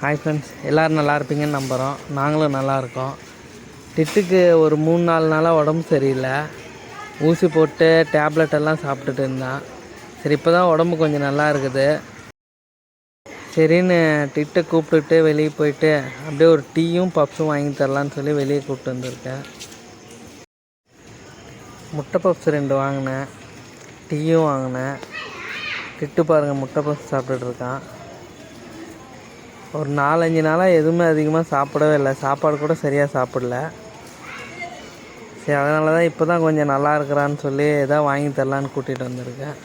Hi friends எல்லோரும் நல்லா இருப்பீங்கன்னு நம்புகிறோம் நாங்களும் நல்லா இருக்கோம். டிட்டுக்கு ஒரு மூணு நாலு நாளாக உடம்பு சரியில்லை. ஊசி போட்டு டேப்லெட் எல்லாம் சாப்பிட்டுட்டு இருந்தான். சரி இப்போ தான் உடம்பு கொஞ்சம் நல்லா இருக்குது. சரின்னு டிட்டை கூப்பிட்டுட்டு வெளியே போயிட்டு அப்படியே ஒரு டீயும் பப்ஸும் வாங்கி தரலான்னு சொல்லி வெளியே கூப்பிட்டு வந்திருக்கேன். முட்டை பப்ஸ் ரெண்டு வாங்கினேன். டீயும் வாங்கினேன். டிட்டு பாருங்கள் முட்டை பப்ஸ் சாப்பிட்டுட்டு இருக்கான். ஒரு நாலஞ்சு நாளாக எதுவுமே அதிகமாக சாப்பிடவே இல்லை. சாப்பாடு கூட சரியாக சாப்பிடல. சரி அதனால தான் இப்போ தான் கொஞ்சம் நல்லா இருக்கிறான்னு சொல்லி எதாவது வாங்கி தரலான்னு கூட்டிகிட்டு வந்திருக்கேன்.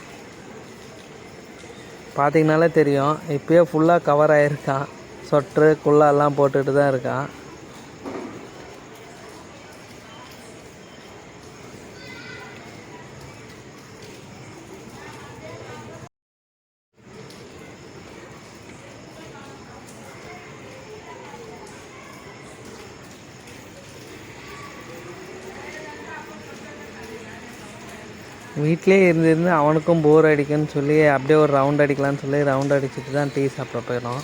பார்த்தீங்கனாலே தெரியும் இப்போயே ஃபுல்லாக கவர் ஆகிருக்கான் சொட்ரு குள்ளாலாம் போட்டுகிட்டு தான் இருக்கான். வீட்டிலே இருந்து இருந்து அவனுக்கும் போர் அடிக்குன்னு சொல்லி அப்படியே ஒரு ரவுண்ட் அடிக்கலான்னு சொல்லி ரவுண்ட் அடிச்சுட்டு தான் டீ சாப்பிட போயிடும்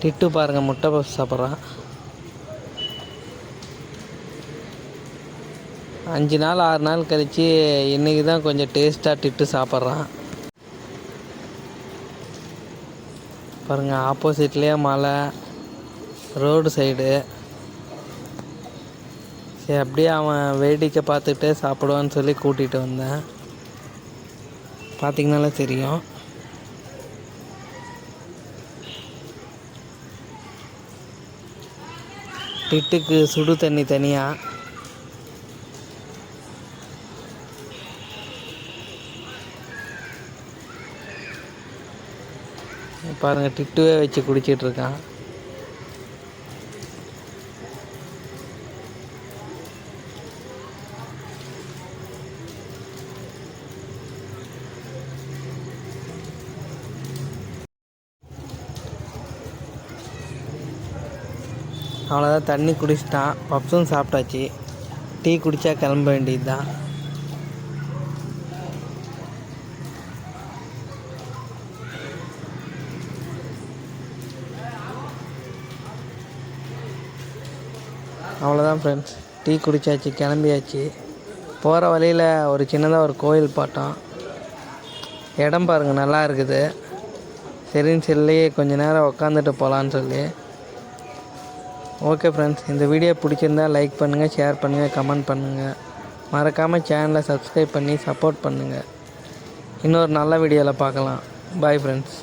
டிட்டு பாருங்கள் முட்டை பப்ஸ் சாப்பிட்றான். அஞ்சு நாள் ஆறு நாள் கழித்து இன்றைக்கி தான் கொஞ்சம் டேஸ்ட்டாக டிட்டு சாப்பிட்றான். பாருங்கள் ஆப்போசிட்லேயே மலை ரோடு சைடு சரி அப்படியே அவன் வேடிக்கை பார்த்துட்டு சாப்பிடுவான்னு சொல்லி கூட்டிகிட்டு வந்தேன். பார்த்திங்கனாலே தெரியும். டிட்டுக்கு சுடு தண்ணி தனியாக பாருங்கள் டிட்டுவே வச்சு குடிச்சிட்டு அவ்வளோதான் தண்ணி குடிச்சிட்டான். பப்ஸும் சாப்பிட்டாச்சு. டீ குடித்தா கிளம்ப வேண்டியது தான் அவ்வளோதான் ஃப்ரெண்ட்ஸ் டீ குடித்தாச்சு கிளம்பியாச்சு. போகிற வழியில் ஒரு சின்னதாக ஒரு கோயில் பார்த்தோம். இடம் பாருங்கள் நல்லா இருக்குது. சரின்னு சொல்லி கொஞ்ச நேரம் உக்காந்துட்டு போகலான்னு சொல்லி. ஓகே ஃப்ரெண்ட்ஸ் இந்த வீடியோ பிடிச்சிருந்தா லைக் பண்ணுங்கள் ஷேர் பண்ணுங்கள் கமெண்ட் பண்ணுங்கள் மறக்காமல் சேனலை சப்ஸ்கிரைப் பண்ணி சப்போர்ட் பண்ணுங்கள் இன்னொரு நல்ல வீடியோவில் பார்க்கலாம். Bye friends